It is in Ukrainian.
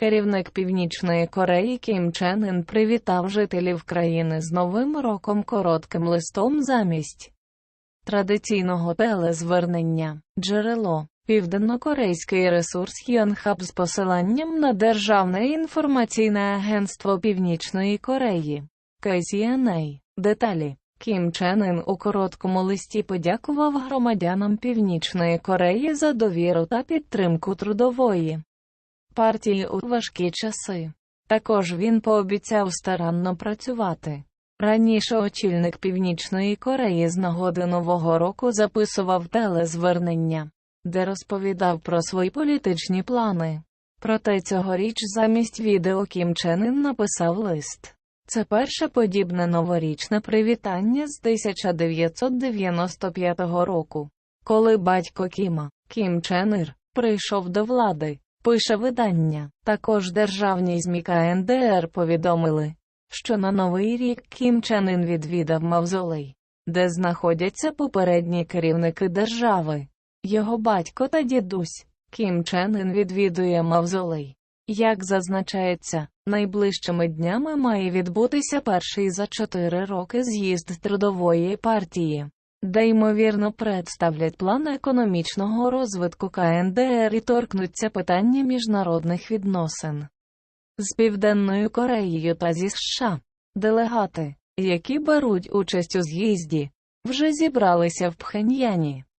Керівник Північної Кореї Кім Чен Ін привітав жителів країни з Новим роком коротким листом замість традиційного телезвернення. Джерело Південнокорейський ресурс Йонхаб з посиланням на Державне інформаційне агентство Північної Кореї. KCNA. Деталі. Кім Чен Ін у короткому листі подякував громадянам Північної Кореї за довіру та підтримку трудової партії у важкі часи. Також він пообіцяв старанно працювати. Раніше очільник Північної Кореї з нагоди Нового року записував телезвернення, де розповідав про свої політичні плани. Проте цьогоріч замість відео Кім Чен Ін написав лист. Це перше подібне новорічне привітання з 1995 року, коли батько Кіма, Кім Чен Ір, прийшов до влади. Пише видання. Також державні ЗМІ КНДР повідомили, що на новий рік Кім Чен Ін відвідав мавзолей, де знаходяться попередні керівники держави. Його батько та дідусь Кім Чен Ін відвідує мавзолей. Як зазначається, найближчими днями має відбутися перший за чотири роки з'їзд трудової партії, де ймовірно представлять план економічного розвитку КНДР і торкнуться питання міжнародних відносин з Південною Кореєю та зі США. Делегати, які беруть участь у з'їзді, вже зібралися в Пхеньяні.